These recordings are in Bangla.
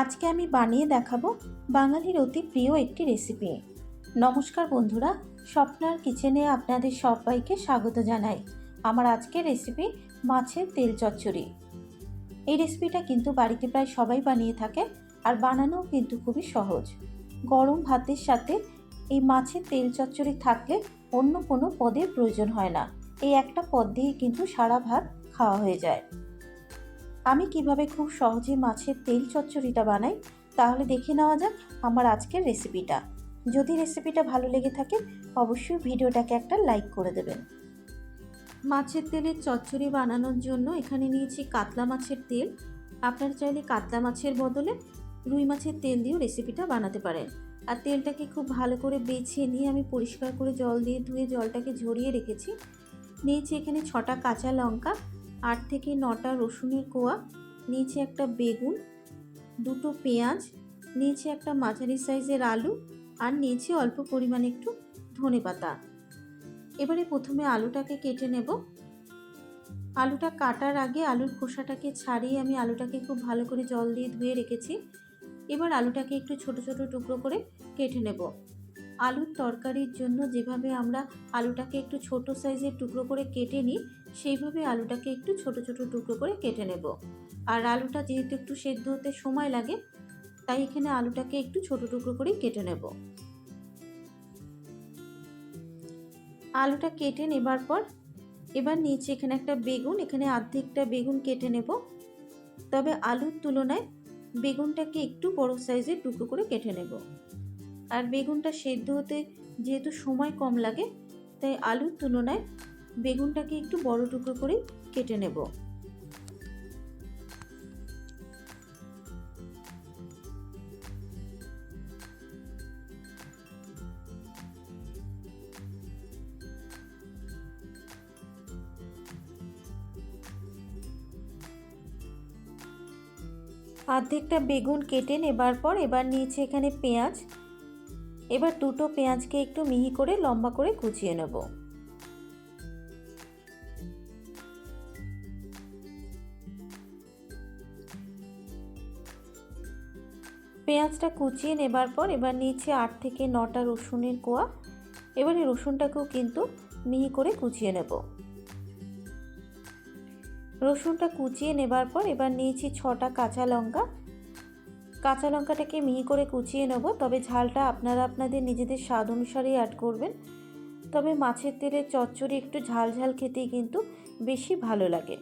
আজকে আমি বানিয়ে দেখাবো বাঙালির অতি প্রিয় একটি রেসিপি নমস্কার বন্ধুরা, স্বপ্নার কিচেনে আপনাদের সবাইকে স্বাগত জানাই। আমার আজকের রেসিপি মাছের তেল চচ্চড়ি। এই রেসিপিটা কিন্তু বাড়িতে প্রায় সবাই বানিয়ে থাকে আর বানানোও কিন্তু খুবই সহজ। গরম ভাতের সাথে এই মাছের তেল চচ্চড়ি থাকলে অন্য কোনো পদের প্রয়োজন হয় না। এই একটা পদ দিয়েই কিন্তু সারা ভাত খাওয়া হয়ে যায়। আমি কীভাবে খুব সহজে মাছের তেল চচ্চড়িটা বানাই, তাহলে দেখে নেওয়া যাক আমার আজকের রেসিপিটা যদি রেসিপিটা ভালো লেগে থাকে, অবশ্যই ভিডিওটাকে একটা লাইক করে দেবেন। মাছের তেলের চচ্চড়ি বানানোর জন্য এখানে নিয়েছি কাতলা মাছের তেল। আপনারা চাইলে কাতলা মাছের বদলে রুই মাছের তেল দিয়েও রেসিপিটা বানাতে পারেন। আর তেলটাকে খুব ভালো করে বেছে নিয়ে আমি পরিষ্কার করে জল দিয়ে ধুয়ে জলটাকে ঝরিয়ে রেখেছি। নিয়েছি এখানে ছটা কাঁচা লঙ্কা আট থেকে নটা রসুনের কোয়া নিয়েছি একটা বেগুন, দুটো পেঁয়াজ নিয়েছি একটা মাঝারি সাইজের আলু আর নিয়েছি অল্প পরিমাণে একটু ধনে পাতা। এবারে প্রথমে আলুটাকে কেটে নেব। আলুটা কাটার আগে আলুর খোসাটাকে ছাড়িয়ে আমি আলুটাকে খুব ভালো করে জল দিয়ে ধুয়ে রেখেছি। এবার আলুটাকে একটু ছোট ছোট টুকরো করে কেটে নেব। আলুর তরকারির জন্য যেভাবে আমরা আলুটাকে একটু ছোট সাইজের টুকরো করে কেটে নিই, সেইভাবে আলুটাকে একটু ছোট ছোট টুকরো করে কেটে নেব। আর আলুটা যেহেতু একটু সেদ্ধ হতে সময় লাগে, তাই এখানে আলুটাকে একটু ছোট টুকরো করেই কেটে নেব। আলুটা কেটে নেবার পর এবার নিচে এখানে একটা বেগুন, এখানে অর্ধেকটা বেগুন কেটে নেব। তবে আলুর তুলনায় বেগুনটাকে একটু বড় সাইজের টুকরো করে কেটে নেব। আর বেগুনটা সেদ্ধ হতে যেহেতু সময় কম লাগে, তাই আলুর তুলনায় বেগুনটাকে একটু বড় টুকরো করে কেটে নেব। অর্ধেকটা বেগুন কেটে নেবার পর এবার নিয়েছে এখানে পেঁয়াজ। এবার দুটো পেঁয়াজকে একটু মিহি করে লম্বা করে কুচিয়ে নেব। পেঁয়াজটা কুচিয়ে নেবার পর এবার নিয়েছে আট থেকে নটা রসুনের কোয়া। এবারে রসুনটাকেও কিন্তু মিহি করে কুচিয়ে নেব। রসুনটা কুচিয়ে নেবার পর এবার নিয়েছি ছটা কাঁচা লঙ্কা। কাঁচা লঙ্কাটাকে মিহি করে কুচিয়ে নেব। তবে ঝালটা আপনারা আপনাদের নিজেদের স্বাদ অনুসারেই অ্যাড করবেন। তবে মাছের তেলের চচ্চড়ি একটু ঝাল ঝাল খেতেই কিন্তু বেশি ভালো লাগে।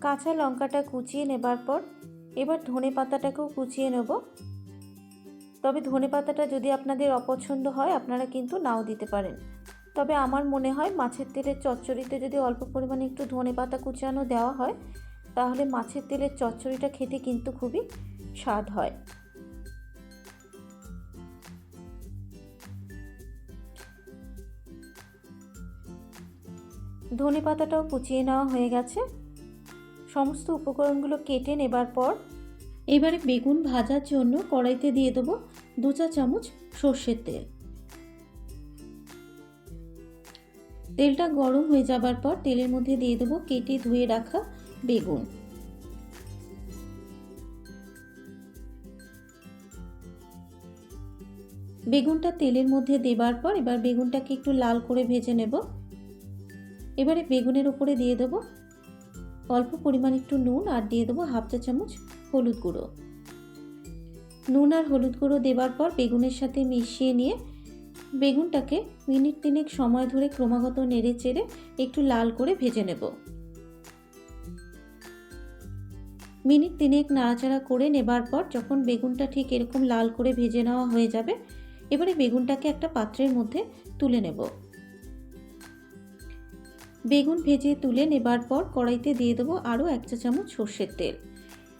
কাঁচা লঙ্কাটা কুচিয়ে নেবার পর এবার ধনে পাতাটাকেও কুচিয়ে নেব। তবে ধনে পাতাটা যদি আপনাদের অপছন্দ হয়, আপনারা কিন্তু নাও দিতে পারেন। তবে আমার মনে হয় মাছের তেলের চচ্চড়িতে যদি অল্প পরিমাণে একটু ধনে পাতা কুচানো দেওয়া হয় তাহলে মাছের তেলের চচ্চড়িটা খেতে কিন্তু খুবই স্বাদ হয়। ধনে পাতাটাও কুচিয়ে নেওয়া হয়ে গেছে। সমস্ত উপকরণগুলো কেটে নেবার পর এবারে বেগুন ভাজার জন্য কড়াইতে দিয়ে দেবো দু চা চামচ সর্ষের তেল। তেলটা গরম হয়ে যাবার পর তেলের মধ্যে দিয়ে দেবো কেটে ধুয়ে রাখা বেগুন। বেগুনটা তেলের মধ্যে দেবার পর এবার বেগুনটাকে একটু লাল করে ভেজে নেব। এবারে বেগুনের উপরে দিয়ে দেবো অল্প পরিমাণ একটু নুন আর দিয়ে দেবো হাফ চা চামচ হলুদ গুঁড়ো। নুন আর হলুদ গুঁড়ো দেবার পর বেগুনের সাথে মিশিয়ে নিয়ে বেগুনটাকে মিনিট তিনেক সময় ধরে ক্রমাগত নেড়ে চেড়ে একটু লাল করে ভেজে নেব। মিনিট তিনেক নাড়াচাড়া করে নেবার পর যখন বেগুনটা ঠিক এরকম লাল করে ভেজে নেওয়া হয়ে যাবে, এবারে বেগুনটাকে একটা পাত্রের মধ্যে তুলে নেব। বেগুন ভেজে তুলে নেবার পর কড়াইতে দিয়ে দেবো আরও এক চা চামচ সর্ষের তেল।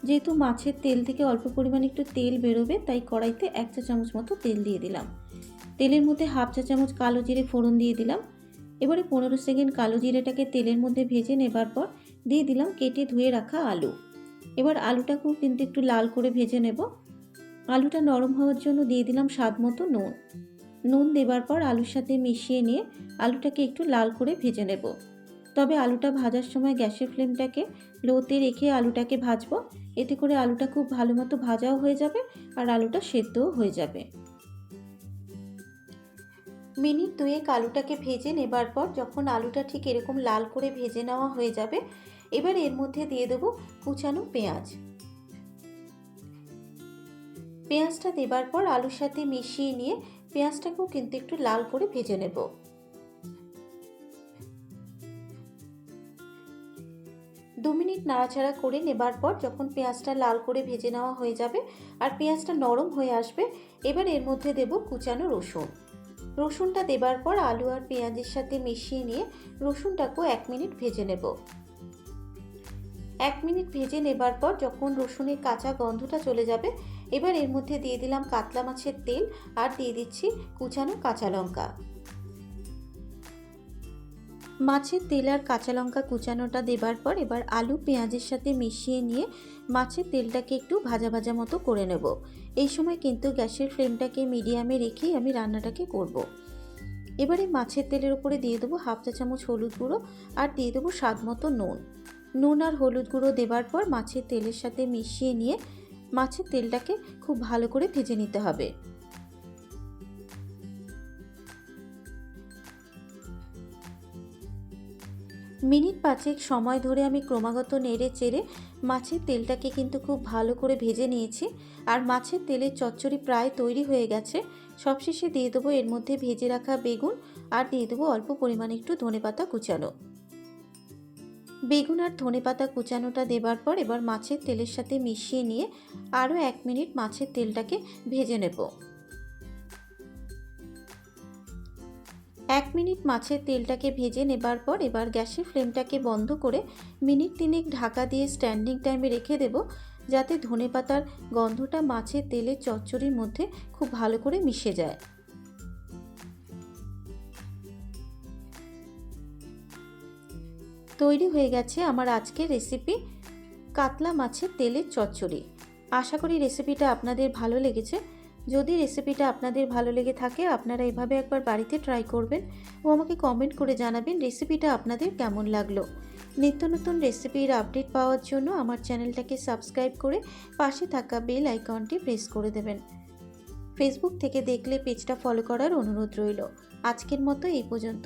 যেহেতু মাছের তেল থেকে অল্প পরিমাণে একটু তেল বেরোবে, তাই কড়াইতে এক চা চামচ মতো তেল দিয়ে দিলাম। তেলের মধ্যে হাফ চা চামচ কালো জিরে ফোড়ন দিয়ে দিলাম। এবারে পনেরো সেকেন্ড কালো জিরেটাকে তেলের মধ্যে ভেজে নেবার পর দিয়ে দিলাম কেটে ধুয়ে রাখা আলু। এবার আলুটাকেও কিন্তু একটু লাল করে ভেজে নেব। আলুটা নরম হওয়ার জন্য দিয়ে দিলাম স্বাদ মতো নুন। নুন দেবার পর আলুর সাথে মিশিয়ে নিয়ে আলুটাকে একটু লাল করে ভেজে নেব। তবে আলুটা ভাজার সময় গ্যাসের ফ্লেমটাকে লোতে রেখে আলুটাকে ভাজবো। এতে করে আলুটা খুব ভালো মতো ভাজাও হয়ে যাবে আর আলুটা সেদ্ধও হয়ে যাবে। মিনিট দুয়েক আলুটাকে ভেজে নেবার পর যখন আলুটা ঠিক এরকম লাল করে ভেজে নেওয়া হয়ে যাবে এবার এর মধ্যে দিয়ে দেবো কুচানো পেঁয়াজ। পেঁয়াজটা দেবার পর আলুর সাথে মিশিয়ে নিয়ে পেঁয়াজটাকেও কিন্তু একটু লাল করে ভেজে নেব। দু মিনিট নাড়াচাড়া করে নেবার পর যখন পেঁয়াজটা লাল করে ভেজে নেওয়া হয়ে যাবে আর পেঁয়াজটা নরম হয়ে আসবে, এবার এর মধ্যে দেব কুচানো রসুন। রসুনটা দেবার পর আলু আর পেঁয়াজের সাথে মিশিয়ে নিয়ে রসুনটাকেও এক মিনিট ভেজে নেব। এক মিনিট ভেজে নেবার পর যখন রসুনের কাঁচা গন্ধটা চলে যাবে, এবার এর মধ্যে দিয়ে দিলাম কাতলা মাছের তেল আর দিয়ে দিচ্ছি কুচানো কাঁচা লঙ্কা। মাছের তেল আর কাঁচা লঙ্কা কুচানোটা দেবার পর এবার আলু পেঁয়াজের সাথে মিশিয়ে নিয়ে মাছের তেলটাকে একটু ভাজা ভাজা মতো করে নেব। এই সময় কিন্তু গ্যাসের ফ্লেমটাকে মিডিয়ামে রেখেই আমি রান্নাটাকে করব। এবারে মাছের তেলের উপরে দিয়ে দেবো হাফ চা চামচ হলুদ গুঁড়ো আর দিয়ে দেবো স্বাদ মতো নুন। নুন আর হলুদ গুঁড়ো দেবার পর মাছের তেলের সাথে মিশিয়ে নিয়ে মাছের তেলটাকে খুব ভালো করে ভেজে নিতে হবে। মিনিট পাঁচেক সময় ধরে আমি ক্রমাগত নেড়ে চেড়ে মাছের তেলটাকে কিন্তু খুব ভালো করে ভেজে নিয়েছি আর মাছের তেলের চচ্চড়ি প্রায় তৈরি হয়ে গেছে। সবশেষে দিয়ে দেবো এর মধ্যে ভেজে রাখা বেগুন আর দিয়ে দেবো অল্প পরিমাণে একটু ধনেপাতা কুচানো। বেগুন আর ধনেপাতা কুচানোটা দেবার পর এবার মাছের তেলের সাথে মিশিয়ে নিয়ে আরও এক মিনিট মাছের তেলটাকে ভেজে নেব। এক মিনিট মাছের তেলটাকে ভেজে নেবার পর এবার গ্যাসের ফ্লেমটাকে বন্ধ করে মিনিট তিনেক ঢাকা দিয়ে স্ট্যান্ডিং টাইমে রেখে দেব, যাতে ধনেপাতার গন্ধটা মাছের তেলের চচ্চড়ির মধ্যে খুব ভালো করে মিশে যায়। তৈরি হয়ে গেছে আমার আজকের রেসিপি কাতলা মাছের তেলের চচ্চড়ি। আশা করি রেসিপিটা আপনাদের ভালো লেগেছে। যদি রেসিপিটা আপনাদের ভালো লেগে থাকে, আপনারা এভাবে একবার বাড়িতে ট্রাই করবেন ও আমাকে কমেন্ট করে জানাবেন রেসিপিটা আপনাদের কেমন লাগল। নিত্য নতুন রেসিপির আপডেট পাওয়ার জন্য আমার চ্যানেলটাকে সাবস্ক্রাইব করে পাশে থাকা বেল আইকনটি প্রেস করে দেবেন। ফেসবুক থেকে দেখলে পেজটা ফলো করার অনুরোধ রইল। আজকের মতো এই পর্যন্ত।